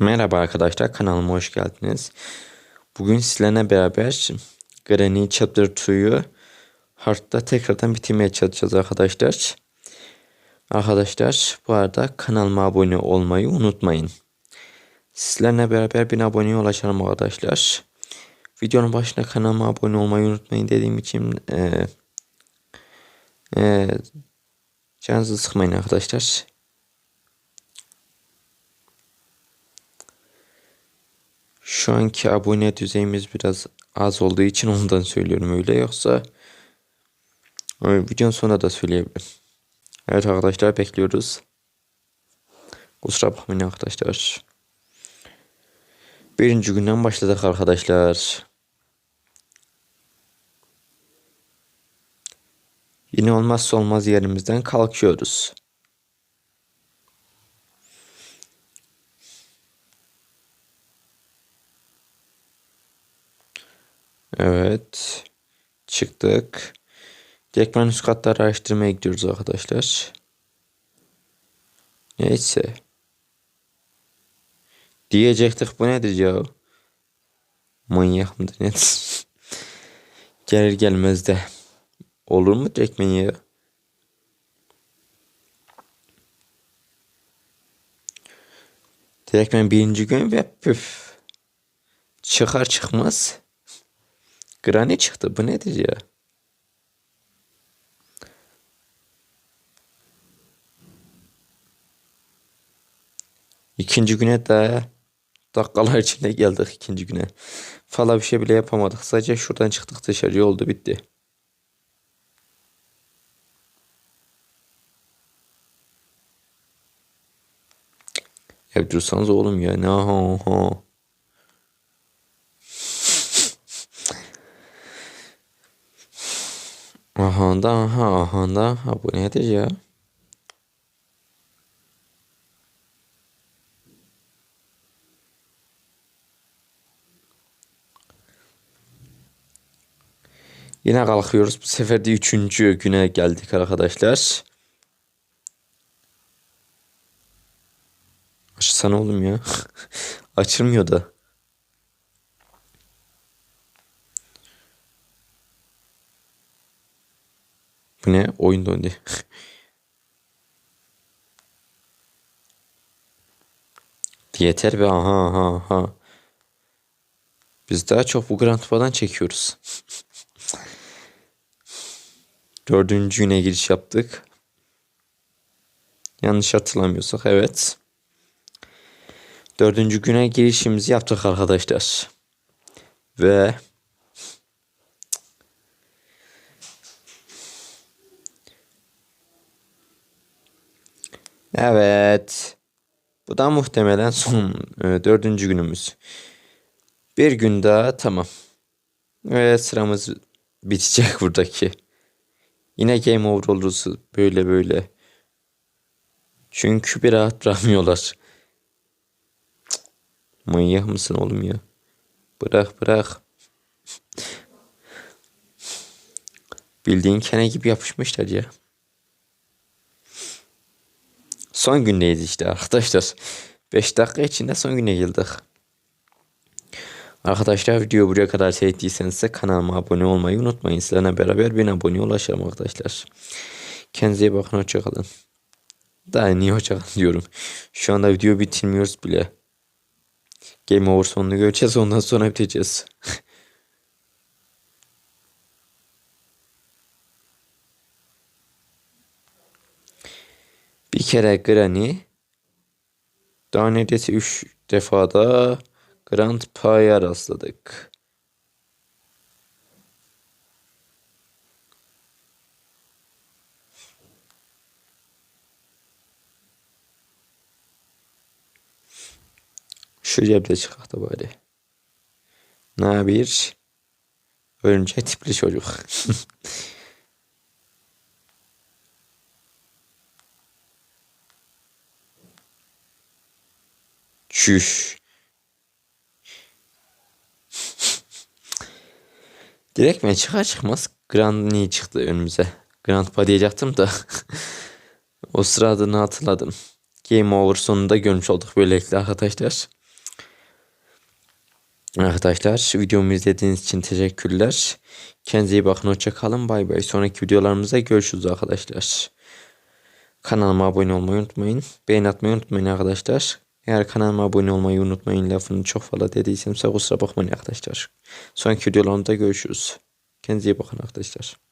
Merhaba arkadaşlar kanalıma hoş geldiniz. Bugün sizlerle beraber Granny Chapter 2'yu Heart'ta tekrardan bitirmeye çalışacağız arkadaşlar. Arkadaşlar bu arada kanalıma abone olmayı unutmayın. Sizlerle beraber bin aboneye ulaşalım arkadaşlar. Videonun başına kanalıma abone olmayı unutmayın dediğim için e, e, canınızı sıkmayın arkadaşlar. Şu anki abone düzeyimiz biraz az olduğu için ondan söylüyorum öyle yoksa e, videonun sonunda da söyleyebilirim. Evet arkadaşlar bekliyoruz. Kusura bakmayın arkadaşlar. Birinci günden başladık arkadaşlar. Yine olmazsa olmaz yerimizden kalkıyoruz. Evet. Çıktık. Direktmen üst katları araştırmaya gidiyoruz arkadaşlar. Neyse. Diyecektik bu nedir ya? Manyak mıdır nedir? Gelir gelmez de. Olur mu direktmen ya? Direktmen birinci gün ve püf. Çıkar çıkmaz. Granny çıktı. Bu nedir ya? İkinci güne daha dakikalar içinde geldik ikinci güne. Fala bir şey bile yapamadık. Sadece şuradan çıktık dışarıya oldu bitti. Ya dursanız oğlum ya ne ha ha. Aha da aha bu nedir ya? Yine kalkıyoruz. Bu sefer de üçüncü güne geldik arkadaşlar. Açsana oğlum ya. Açılmıyor da. Bu ne? Oyun döndü. Yeter be aha aha aha. Biz daha çok bu Grand Tour'dan çekiyoruz. Dördüncü güne giriş yaptık. Yanlış hatırlamıyorsak evet. Dördüncü güne girişimizi yaptık arkadaşlar. Ve Evet. Bu da muhtemelen son e, dördüncü günümüz. Bir gün daha tamam. Ve sıramız bitecek buradaki. Yine game over oluruz böyle böyle. Çünkü bir rahat bırakmıyorlar. Manyak mısın oğlum ya? Bırak bırak. Bildiğin kene gibi yapışmışlar ya. Son gündeyiz işte arkadaşlar. 5 dakika içinde son güne geldik. Arkadaşlar video buraya kadar seyrettiyseniz kanalıma abone olmayı unutmayın. Sizlerle beraber bin abone ulaşalım arkadaşlar. Kendinize iyi bakın hoşçakalın. Daha niye hoşçakalın diyorum. Şu anda video bitirmiyoruz bile. Game over sonunu göreceğiz ondan sonra biteceğiz. Bir kere Granny daha neredeyse 3 defada Grand Pa'ya rastladık. Şu cepte çıkak da bari. Ne bir örümcek tipli çocuk. Çüş. Direkt ben çıkar çıkmaz Grand niye çıktı önümüze. Grandpa diyecektim da. o sırada adını hatırladım. Game Over sonunda görmüş olduk böylelikle arkadaşlar. Arkadaşlar videomu izlediğiniz için teşekkürler. Kendinize iyi bakın. Hoşça kalın. Bay bay. Sonraki videolarımızda görüşürüz arkadaşlar. Kanalıma abone olmayı unutmayın. Beğen atmayı unutmayın arkadaşlar. Eğer kanalıma abone olmayı unutmayın lafını çok fazla dediysem kusura bakmayın arkadaşlar. Sonraki videolarımızda görüşürüz. Kendinize iyi bakın arkadaşlar.